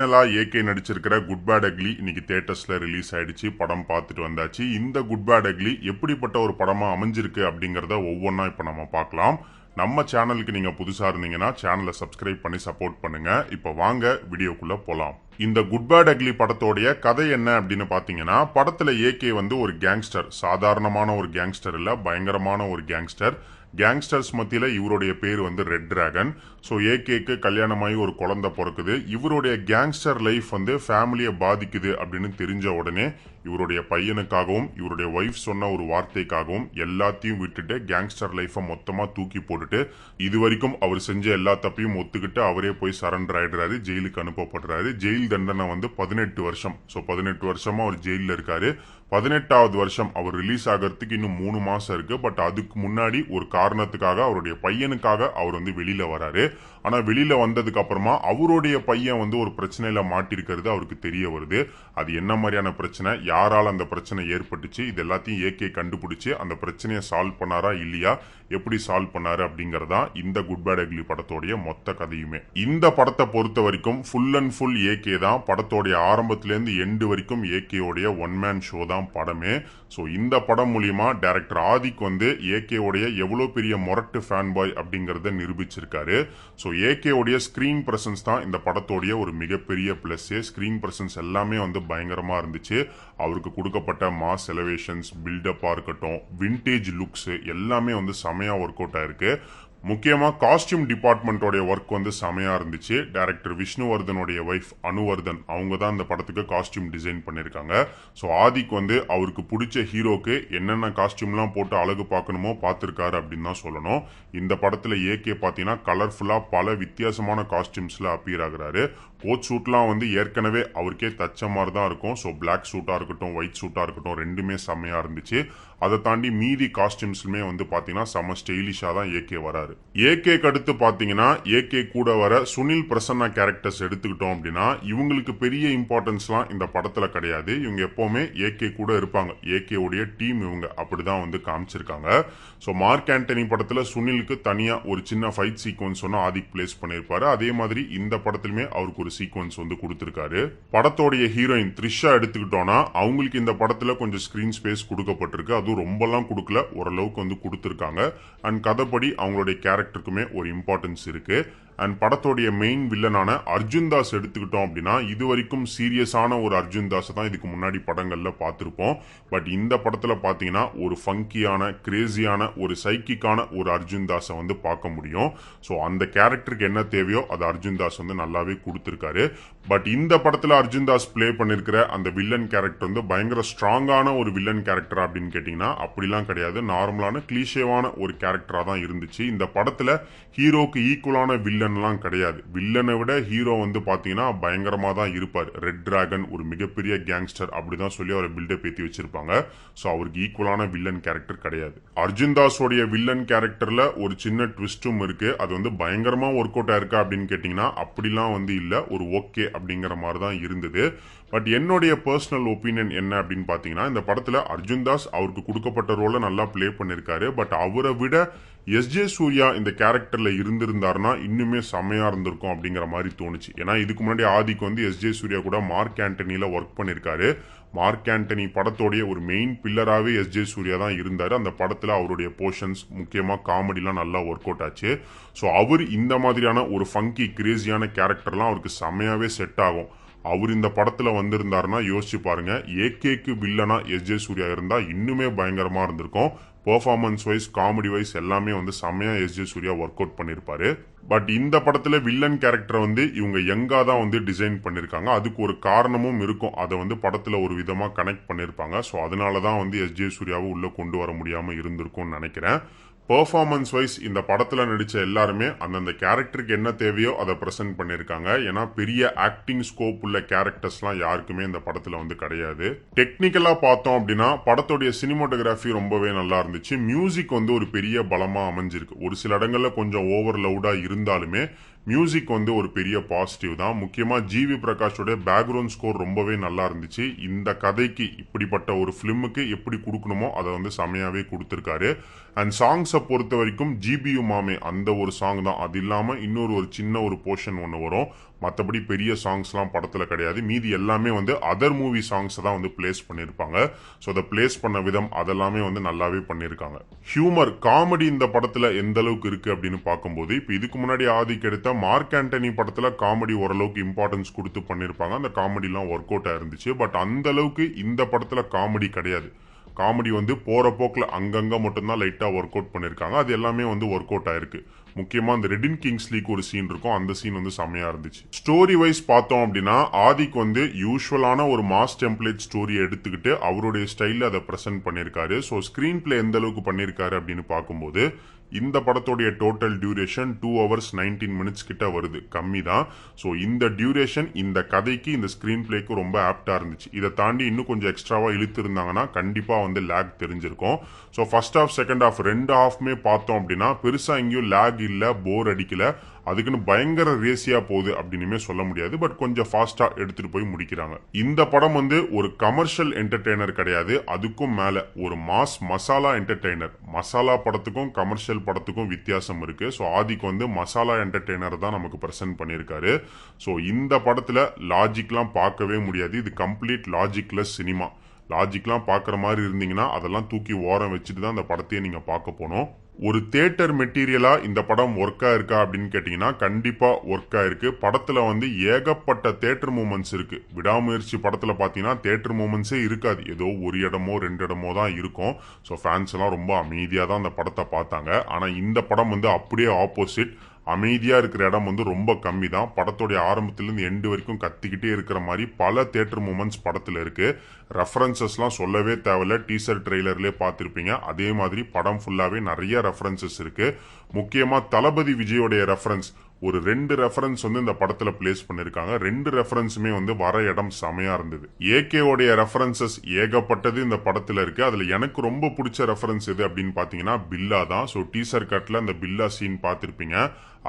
ஃபைனலா ஏகே நடிச்சிருக்கிற good bad ugly இன்னைக்கு தேட்டர்ஸில் ரிலீஸ் ஆயிடுச்சு. படம் பார்த்துட்டு வந்தாச்சு. இந்த குட் பேட் அக்லி எப்படிப்பட்ட ஒரு படமா அமைஞ்சிருக்கு அப்படிங்கறத ஒவ்வொன்றா இப்போ நம்ம பார்க்கலாம். நம்ம சேனலுக்கு நீங்க புதுசா இருந்தீங்கன்னா சேனலை சப்ஸ்கிரைப் பண்ணி சப்போர்ட் பண்ணுங்க. இப்போ வாங்க வீடியோக்குள்ள போலாம். இந்த குட் பேட் அக்லி படத்தோடைய கதை என்ன அப்படின்னு பாத்தீங்கன்னா படத்துல ஏகே வந்து ஒரு கேங்ஸ்டர் சாதாரணமான ஒரு கேங்ஸ்டர் இல்ல பயங்கரமான ஒரு கேங்ஸ்டர் கேங்ஸ்டர்ஸ் மத்தியில இவருடைய பேர் வந்து ரெட் டிராகன் ஸோ ஏகேக்கு கல்யாணமாகி ஒரு குழந்தை பிறக்குது. இவருடைய கேங்ஸ்டர் லைஃப் வந்து ஃபேமிலியை பாதிக்குது அப்படின்னு தெரிஞ்ச உடனே இவருடைய பையனுக்காகவும் இவருடைய ஒய்ஃப் சொன்ன ஒரு வார்த்தைக்காகவும் எல்லாத்தையும் விட்டுட்டு கேங்ஸ்டர் லைஃப்பை மொத்தமாக தூக்கி போட்டுட்டு இது வரைக்கும் அவர் செஞ்ச எல்லா தப்பையும் ஒத்துக்கிட்டு அவரே போய் சரண்டர் ஆகிடுறாரு ஜெயிலுக்கு அனுப்பப்படுறாரு. ஜெயில் தண்டனை வந்து பதினெட்டு வருஷம். ஸோ பதினெட்டு வருஷமாக அவர் ஜெயிலில் இருக்காரு. பதினெட்டாவது வருஷம் அவர் ரிலீஸ் ஆகிறதுக்கு இன்னும் மூணு மாதம் இருக்குது பட் அதுக்கு முன்னாடி ஒரு காரணத்துக்காக அவருடைய பையனுக்காக அவர் வந்து வெளியில் வராரு. ஆனால் வெளியில் வந்ததுக்கு அப்புறமா அவருடைய பையன் வந்து ஒரு பிரச்சனையில் மாட்டிருக்கிறது அவருக்கு தெரிய வருது. அது என்ன மாதிரியான பிரச்சனை? யாரால் அந்த பிரச்சனை ஏற்பட்டுச்சு? இது எல்லாத்தையும் ஏகே கண்டுபிடிச்சி அந்த பிரச்சனையை சால்வ் பண்ணாரா இல்லையா? எப்படி சால்வ் பண்ணாரு அப்படிங்கறதா இந்த குட் பேட் அக்லி படத்தோடைய மொத்த கதையுமே. இந்த படத்தை பொறுத்த வரைக்கும் ஃபுல் அண்ட் ஃபுல் ஏகே தான். படத்தோடைய ஆரம்பத்துலேருந்து எண்டு வரைக்கும் ஏகேவுடைய ஒன் மேன் ஷோ தான் படமே. ஸோ இந்த படம் மூலியமா டேரக்டர் ஆதிக் வந்து ஏகேவுடைய எவ்வளோ பெரிய மொரட்டு ஃபேன் பாய் அப்படிங்கிறத நிரூபிச்சிருக்காரு. So AK screen presence presence தான் இந்த படத்தோடைய ஒரு மிகப்பெரிய ப்ளஸ்ஸு ஸ்க்ரீன் பிரசன்ஸ் எல்லாமே வந்து பயங்கரமா இருந்துச்சு. அவருக்கு கொடுக்கப்பட்ட மாஸ் எலவேஷன்ஸ் பில்டப்பா இருக்கட்டும் வின்டேஜ் லுக்ஸ் எல்லாமே வந்து செமையா ஒர்க் அவுட் ஆயிருக்கு. முக்கியமாக காஸ்டியூம் டிபார்ட்மெண்ட்டோடைய ஒர்க் வந்து செமையாக இருந்துச்சு. டேரக்டர் விஷ்ணுவர்தனுடைய ஒய்ஃப் அனுவர்தன் அவங்க தான் இந்த படத்துக்கு காஸ்டியூம் டிசைன் பண்ணியிருக்காங்க ஸோ ஆதிக் வந்து அவருக்கு பிடிச்ச ஹீரோக்கு என்னென்ன காஸ்டியூம்லாம் போட்டு அழகு பார்க்கணுமோ பார்த்துருக்காரு அப்படின்னு தான் சொல்லணும். இந்த படத்தில் ஏகே பார்த்தீங்கன்னா கலர்ஃபுல்லாக பல வித்தியாசமான காஸ்டியூம்ஸில் அப்பியர் ஆகிறாரு. கோட் சூட்லாம் வந்து ஏற்கனவே அவருக்கே தச்ச மாதிரி தான் இருக்கும். ஸோ பிளாக் சூட்டாக இருக்கட்டும் ஒயிட் சூட்டாக இருக்கட்டும் ரெண்டுமே செம்மையாக இருந்துச்சு. அதை தாண்டி மீதி காஸ்டியூம்ஸ்லுமே வந்து பார்த்தீங்கன்னா செம்ம ஸ்டைலிஷாக தான் ஏகே வராரு. ஏகேக்கு அடுத்து பார்த்தீங்கன்னா ஏகே கூட வர சுனில் பிரசன்னா கேரக்டர்ஸ் எடுத்துக்கிட்டோம் அப்படின்னா இவங்களுக்கு பெரிய இம்பார்ட்டன்ஸ்லாம் இந்த படத்தில் கிடையாது. இவங்க எப்போவுமே ஏகே கூட இருப்பாங்க. ஏகே உடைய டீம் இவங்க அப்படிதான் வந்து காமிச்சிருக்காங்க. ஸோ மார்க் ஆண்டனி படத்தில் சுனிலுக்கு தனியாக ஒரு சின்ன ஃபைட் சீக்வன்ஸ் ஒன்று ஆதிக் பிளேஸ் பண்ணியிருப்பாரு. அதே மாதிரி இந்த படத்துலையுமே அவருக்கு ஒரு சீக்வன்ஸ் வந்து கொடுத்துருக்காரு. படத்தோடைய ஹீரோயின் த்ரிஷா எடுத்துக்கிட்டோம்னா அவங்களுக்கு இந்த படத்துல கொஞ்சம் ஸ்கிரீன் ஸ்பேஸ் கொடுக்கப்பட்டிருக்கு. அதுவும் ரொம்பலாம் கொடுக்கல. ஓரளவுக்கு வந்து கொடுத்துருக்காங்க. அண்ட் கதைப்படி அவங்களுடைய கேரக்டருக்குமே ஒரு இம்பார்ட்டன்ஸ் இருக்கு. அண்ட் படத்தோடைய மெயின் வில்லனான அர்ஜுன் தாஸ் எடுத்துக்கிட்டோம் அப்படின்னா இது வரைக்கும் சீரியஸான ஒரு அர்ஜுன் தாஸை தான் இதுக்கு முன்னாடி படங்களில் பார்த்துருப்போம். பட் இந்த படத்தில் பார்த்தீங்கன்னா ஒரு ஃபங்கியான கிரேசியான ஒரு சைக்கிக்கான ஒரு அர்ஜுன் தாஸை வந்து பார்க்க முடியும். ஸோ அந்த கேரக்டருக்கு என்ன தேவையோ அது அர்ஜுன் தாஸ் வந்து நல்லாவே கொடுத்துருக்காரு. பட் இந்த படத்தில் அர்ஜுன் தாஸ் பிளே பண்ணியிருக்கிற அந்த வில்லன் கேரக்டர் வந்து பயங்கர ஸ்ட்ராங்கான ஒரு வில்லன் கேரக்டர் அப்படின்னு கேட்டிங்கன்னா அப்படிலாம் கிடையாது. நார்மலான கிளீஷேவான ஒரு கேரக்டராக தான் இருந்துச்சு. இந்த படத்தில் ஹீரோக்கு ஈக்குவலான வில்லன் வில்லன்லாம் கிடையாது. வில்லனை விட ஹீரோ வந்து பார்த்தீங்கன்னா பயங்கரமாக தான் இருப்பார். ரெட் டிராகன் ஒரு மிகப்பெரிய கேங்ஸ்டர் அப்படிதான் சொல்லி அவரை பில்டப் ஏற்றி வச்சிருப்பாங்க. ஸோ அவருக்கு ஈக்குவலான வில்லன் கேரக்டர் கிடையாது. அர்ஜுன் தாஸோடைய வில்லன் கேரக்டரில் ஒரு சின்ன ட்விஸ்ட்டும் இருக்குது அது வந்து பயங்கரமாக ஒர்க் அவுட் ஆயிருக்கா அப்படின்னு கேட்டிங்கன்னா அப்படிலாம் வந்து இல்லை. ஒரு ஓகே அப்படிங்கிற மாதிரி தான் இருந்தது. பட் என்னுடைய பர்சனல் ஒப்பீனியன் என்ன அப்படின்னு பார்த்தீங்கன்னா இந்த படத்தில் அர்ஜுன் தாஸ் அவருக்கு கொடுக்கப்பட்ட ரோலை நல்லா பிளே பண்ணியிருக்காரு பட் அவரை விட எஸ் ஜே சூர்யா இந்த கேரக்டரில் இருந்திருந்தாருன்னா இன்னுமே செம்மையாக இருந்திருக்கும் அப்படிங்கிற மாதிரி தோணுச்சு. ஏன்னா இதுக்கு முன்னாடி ஆதிக்கு வந்து எஸ் ஜே சூர்யா கூட மார்க் ஆண்டனியில் ஒர்க் பண்ணியிருக்காரு மார்க் ஆண்டனி படத்தோடைய ஒரு மெயின் பில்லராகவே எஸ் ஜே சூர்யா தான் இருந்தார். அந்த படத்தில் அவருடைய போர்ஷன்ஸ் முக்கியமாக காமெடிலாம் நல்லா ஒர்க் அவுட் ஆச்சு. ஸோ அவர் இந்த மாதிரியான ஒரு ஃபங்கி கிரேசியான கேரக்டர்லாம் அவருக்கு செம்மையாகவே செட் ஆகும். அவர் இந்த படத்தில் வந்திருந்தாருன்னா யோசிச்சு பாருங்க. ஏகேக்கு வில்லனா எஸ் ஜே சூர்யா இருந்தால் இன்னுமே பயங்கரமாக இருந்திருக்கும். பெர்ஃபார்மன்ஸ் வைஸ் காமெடி வைஸ் எல்லாமே வந்து செம்மையா S J Suriya work out பண்ணியிருப்பாரு பட் இந்த படத்தில் வில்லன் கேரக்டர் வந்து இவங்க எங்காக தான் வந்து டிசைன் பண்ணியிருக்காங்க அதுக்கு ஒரு காரணமும் இருக்கும். அதை வந்து படத்தில் ஒரு விதமாக கனெக்ட் பண்ணிருப்பாங்க. ஸோ அதனால தான் வந்து எஸ் ஜே சூர்யாவை உள்ளே கொண்டு வர முடியாமல் இருந்திருக்கும்னு நினைக்கிறேன். பெர்ஃபார்மன்ஸ் வைஸ் இந்த படத்தில் நடித்த எல்லாருமே அந்தந்த கேரக்டருக்கு என்ன தேவையோ அதை ப்ரெசென்ட் பண்ணியிருக்காங்க ஏன்னா பெரிய ஆக்டிங் ஸ்கோப் உள்ள கேரக்டர்ஸ்லாம் யாருக்குமே இந்த படத்தில் வந்து கிடையாது. டெக்னிக்கலாக பார்த்தோம் அப்படின்னா படத்துடைய சினிமாட்டோகிராஃபி ரொம்பவே நல்லா இருந்துச்சு. மியூசிக் வந்து ஒரு பெரிய பலமாக அமைஞ்சிருக்கு. ஒரு சில இடங்களில் கொஞ்சம் ஓவர் லவுடாக இருந்தாலுமே மியூசிக் வந்து ஒரு பெரிய பாசிட்டிவ் தான். முக்கியமாக ஜிவி பிரகாஷோட பேக்ரவுண்ட் ஸ்கோர் ரொம்பவே நல்லா இருந்துச்சு. இந்த கதைக்கு இப்படிப்பட்ட ஒரு ஃபிலிமுக்கு எப்படி கொடுக்கணுமோ அதை வந்து செமையாகவே கொடுத்துருக்காரு. அண்ட் சாங்ஸை பொறுத்த வரைக்கும் ஜிபியு மாமே அந்த ஒரு சாங் தான். அது இல்லாமல் இன்னொரு ஒரு சின்ன ஒரு போர்ஷன் ஒன்று வரும். மற்றபடி பெரிய சாங்ஸ்லாம் படத்தில் கிடையாது. மீதி எல்லாமே வந்து அதர் மூவி சாங்ஸை தான் வந்து பிளேஸ் பண்ணியிருப்பாங்க ஸோ அதை பிளேஸ் பண்ண விதம் அதெல்லாமே வந்து நல்லாவே பண்ணியிருக்காங்க ஹியூமர் காமெடி இந்த படத்தில் எந்த அளவுக்கு இருக்குது அப்படின்னு பார்க்கும்போது இப்போ இதுக்கு முன்னாடி ஆதிக்கு எடுத்த மார்க் ஆண்டனி படத்தில் காமெடி ஓரளவுக்கு இம்பார்ட்டன்ஸ் கொடுத்து பண்ணியிருப்பாங்க அந்த காமெடிலாம் ஒர்க் அவுட் ஆயிருந்துச்சு பட் அந்த அளவுக்கு இந்த படத்தில் காமெடி கிடையாது. காமெடி வந்து போகிற போக்கில் அங்கங்கே மட்டும்தான் லைட்டாக ஒர்க் அவுட் பண்ணியிருக்காங்க அது எல்லாமே வந்து ஒர்க் அவுட் ஆயிருக்கு முக்கியமா அந்த ரெடின் கிங்ஸ் லீக் ஒரு சீன் இருக்கும். அந்த சீன் வந்து செம்மையா இருந்துச்சு. ஸ்டோரி வைஸ் பார்த்தோம் அப்படின்னா ஆதிக்கு வந்து யூஸ்வலான ஒரு மாஸ் டெம்ப்ளேட் ஸ்டோரியை எடுத்துக்கிட்டு அவருடைய ஸ்டைல்ல அதை பிரசன்ட் பண்ணியிருக்காரு. ஸோ ஸ்கிரீன் பிளே எந்த அளவுக்கு பண்ணியிருக்காரு அப்படின்னு பார்க்கும்போது இந்த படத்தோடைய total duration two hours nineteen minutes கிட்ட வருது. கம்மி தான். ஸோ இந்த டியூரேஷன் இந்த கதைக்கு இந்த ஸ்கிரீன் பிளேக்கு ரொம்ப ஆப்டா இருந்துச்சு. இதை தாண்டி இன்னும் கொஞ்சம் எக்ஸ்ட்ராவா இழுத்திருந்தாங்கன்னா கண்டிப்பா வந்து லேக் தெரிஞ்சிருக்கும். So first half second half ரெண்டு ஹாஃப்மே பார்த்தோம் அப்படின்னா பெருசா எங்கேயும் லேக் இல்லை போர் அடிக்கல அதுக்குன்னு பயங்கர ரேசியா போகுது அப்படின்னுமே சொல்ல முடியாது பட் கொஞ்சம் ஃபாஸ்டா எடுத்துட்டு போய் முடிக்கிறாங்க. இந்த படம் வந்து ஒரு கமர்ஷியல் என்டர்டெய்னர் கிடையாது அதுக்கும் மேல ஒரு மாஸ் மசாலா என்டர்டெய்னர் மசாலா படத்துக்கும் கமர்ஷியல் படத்துக்கும் வித்தியாசம் இருக்கு. ஸோ ஆதிக்கு வந்து மசாலா என்டர்டெய்னர் தான் நமக்கு பிரசன்ட் பண்ணியிருக்காரு. ஸோ இந்த படத்துல லாஜிக்லாம் பார்க்கவே முடியாது. இது கம்ப்ளீட் லாஜிக்லெஸ் சினிமா லாஜிக்லாம் பார்க்குற மாதிரி இருந்தீங்கன்னா அதெல்லாம் தூக்கி ஓரம் வச்சுட்டு தான் அந்த படத்தையே நீங்கள் பார்க்க போனோம். ஒரு தேட்டர் மெட்டீரியலாக இந்த படம் ஒர்க்காக இருக்கா அப்படின்னு கேட்டிங்கன்னா கண்டிப்பாக ஒர்க்காக இருக்குது படத்தில் வந்து ஏகப்பட்ட தேட்டர் மூமெண்ட்ஸ் இருக்குது விடாமுயற்சி படத்தில் பார்த்தீங்கன்னா தேட்டர் மூமெண்ட்ஸே இருக்காது. ஏதோ ஒரு இடமோ ரெண்டு இடமோ தான் இருக்கும். ஸோ ஃபேன்ஸ் எல்லாம் ரொம்ப அமைதியாக தான் அந்த படத்தை பார்த்தாங்க. ஆனால் இந்த படம் வந்து அப்படியே ஆப்போசிட் அமைதியாக இருக்கிற இடம் வந்து ரொம்ப கம்மி தான் படத்தோடைய ஆரம்பத்துலேருந்து எண்டு வரைக்கும் கத்திக்கிட்டே இருக்கிற மாதிரி பல தேட்டர் மூமெண்ட்ஸ் படத்தில் இருக்குது ரெஃபரன்சஸ்லாம் சொல்லவே தேவையில்ல. டீசர் ட்ரெய்லர்லேயே பார்த்துருப்பீங்க. அதே மாதிரி படம் ஃபுல்லாகவே நிறைய ரெஃபரன்சஸ் இருக்குது முக்கியமாக தளபதி விஜயோடைய ரெஃபரன்ஸ் ஒரு ரெண்டு ரெஃபரன்ஸ் வந்து இந்த படத்துல பிளேஸ் பண்ணிருக்காங்க. ரெண்டு ரெஃபரன்ஸுமே வந்து வர இடம் செமையா இருந்தது. ஏகே உடைய ரெஃபரன்சஸ் ஏகப்பட்டது இந்த படத்துல இருக்கு. அதுல எனக்கு ரொம்ப பிடிச்ச ரெஃபரன்ஸ் எது அப்படின்னு பாத்தீங்கன்னா பில்லா தான். ஸோ டீசர் கட்ல அந்த பில்லா சீன் பார்த்துருப்பீங்க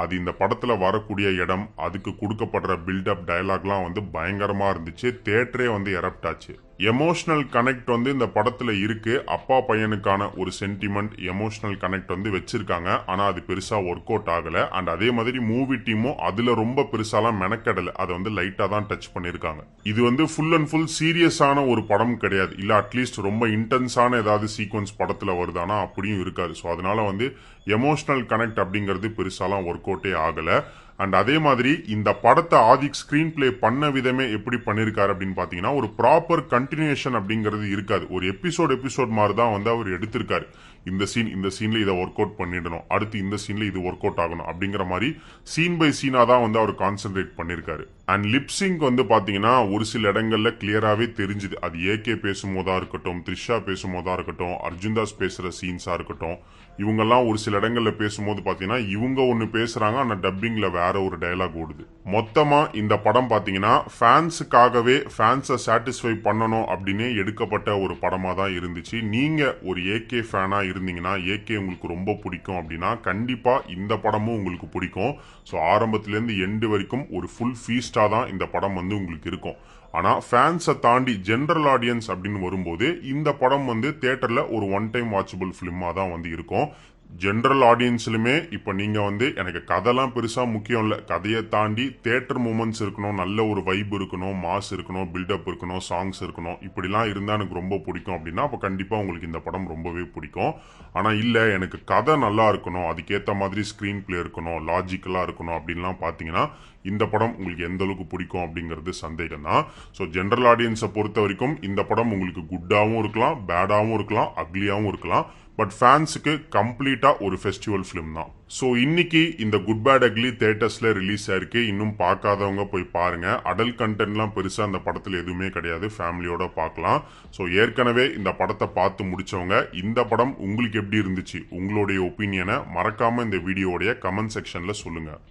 அது இந்த படத்துல வரக்கூடிய இடம் அதுக்கு கொடுக்கப்படுற பில்டப் டயலாக்லாம் வந்து பயங்கரமா இருந்துச்சு. தேட்டரே வந்து எரப்ட் ஆச்சு. எமோஷ்னல் கனெக்ட் வந்து இந்த படத்தில் இருக்கு. அப்பா பையனுக்கான ஒரு சென்டிமெண்ட் எமோஷ்னல் கனெக்ட் வந்து வச்சிருக்காங்க. ஆனால் அது பெருசாக ஒர்க் அவுட் ஆகலை. அண்ட் அதே மாதிரி மூவி டீமும் அதில் ரொம்ப பெருசாலாம் மெனக்கடலை. அதை வந்து லைட்டாக தான் டச் பண்ணியிருக்காங்க இது வந்து ஃபுல் அண்ட் ஃபுல் சீரியஸான ஒரு படம் கிடையாது. இல்லை அட்லீஸ்ட் ரொம்ப இன்டென்ஸான ஏதாவது சீக்வன்ஸ் படத்தில் வருதானா அப்படியும் இருக்காது. ஸோ அதனால வந்து எமோஷ்னல் கனெக்ட் அப்படிங்கிறது பெருசாலாம் ஒர்க் அவுட்டே ஆகலை. அண்ட் அதே மாதிரி இந்த படத்தை ஆதிக் ஸ்க்ரீன் பிளே பண்ண விதமே எப்படி பண்ணியிருக்காரு அப்படின்னு பார்த்தீங்கன்னா ஒரு ப்ராப்பர் கண்டினியூஷன் அப்படிங்கிறது இருக்காது. ஒரு எபிசோட் எபிசோட் மாதிரி தான் வந்து அவர் எடுத்திருக்காரு. இந்த சீன் இந்த சீனில் இதை ஒர்க் அவுட் பண்ணிடணும். அடுத்து இந்த சீனில் இது ஒர்க் அவுட் ஆகணும். அப்படிங்கிற மாதிரி சீன் பை சீனாக தான் வந்து அவர் கான்சென்ட்ரேட் பண்ணியிருக்காரு அண்ட் லிப்ஸிங்க் வந்து பார்த்தீங்கன்னா ஒரு சில இடங்களில் கிளியராகவே தெரிஞ்சுது. அது ஏகே பேசும்போதாக இருக்கட்டும் த்ரிஷா பேசும்போதாக இருக்கட்டும் அர்ஜுன்தாஸ் பேசுகிற சீன்ஸாக இருக்கட்டும். இவங்கெல்லாம் ஒரு சில இடங்களில் பேசும்போது பார்த்தீங்கன்னா இவங்க ஒன்று பேசுகிறாங்க ஆனால் டப்பிங்கில் வேற ஒரு டயலாக் ஓடுது. மொத்தமாக இந்த படம் பார்த்தீங்கன்னா ஃபேன்ஸுக்காகவே ஃபேன்ஸை சாட்டிஸ்ஃபை பண்ணணும் அப்படின்னே எடுக்கப்பட்ட ஒரு படமாக தான் இருந்துச்சு. நீங்கள் ஒரு ஏகே ஃபேனாக இருந்தீங்கன்னா ஏகே உங்களுக்கு ரொம்ப பிடிக்கும் அப்படின்னா கண்டிப்பாக இந்த படமும் உங்களுக்கு பிடிக்கும். ஸோ ஆரம்பத்துலேருந்து எண்டு வரைக்கும் ஒரு ஃபுல் ஃபீஸ்டாக தான் இந்த படம் வந்து உங்களுக்கு இருக்கும். ஆனால் ஃபேன்ஸை தாண்டி ஜென்ரல் ஆடியன்ஸ் அப்படின்னு வரும்போது இந்த படம் வந்து தேட்டரில் ஒரு ஒன் டைம் வாட்சபிள் ஃபிலிமாக தான் வந்து இருக்கும். ஜென்ரல் ஆடியன்ஸ்லுமே இப்போ நீங்கள் வந்து எனக்கு கதைலாம் பெருசாக முக்கியம் இல்லை. கதையை தாண்டி தேட்டர் மூமெண்ட்ஸ் இருக்கணும் நல்ல ஒரு வைப் இருக்கணும் மாஸ் இருக்கணும் பில்டப் இருக்கணும் சாங்ஸ் இருக்கணும். இப்படிலாம் இருந்தால் எனக்கு ரொம்ப பிடிக்கும் அப்படின்னா அப்போ கண்டிப்பாக உங்களுக்கு இந்த படம் ரொம்பவே பிடிக்கும். ஆனால் இல்லை எனக்கு கதை நல்லா இருக்கணும் அதுக்கேற்ற மாதிரி ஸ்க்ரீன் பிளே இருக்கணும் லாஜிக்கலாக இருக்கணும் அப்படின்லாம் பார்த்தீங்கன்னா இந்த படம் உங்களுக்கு எந்த அளவுக்கு பிடிக்கும் அப்படிங்கிறது சந்தேகம் தான். ஸோ ஜென்ரல் ஆடியன்ஸை பொறுத்த வரைக்கும் இந்த படம் உங்களுக்கு குட்டாகவும் இருக்கலாம் பேடாகவும் இருக்கலாம் அக்லியாகவும் இருக்கலாம். பட் ஃபேன்ஸுக்கு கம்ப்ளீட்டாக ஒரு ஃபெஸ்டிவல் ஃபிலிம் தான். ஸோ இன்னைக்கு இந்த குட் பேட் அக்லி தேட்டர்ஸில் ரிலீஸ் ஆயிருக்கு. இன்னும் பார்க்காதவங்க போய் பாருங்கள் அடல் கண்டென்ட்லாம் பெருசாக அந்த படத்தில் எதுவுமே கிடையாது. ஃபேமிலியோட பார்க்கலாம். ஸோ ஏற்கனவே இந்த படத்தை பார்த்து முடிச்சவங்க இந்த படம் உங்களுக்கு எப்படி இருந்துச்சு? உங்களுடைய ஒப்பீனியனை மறக்காமல் இந்த வீடியோடைய கமெண்ட் செக்ஷனில் சொல்லுங்கள்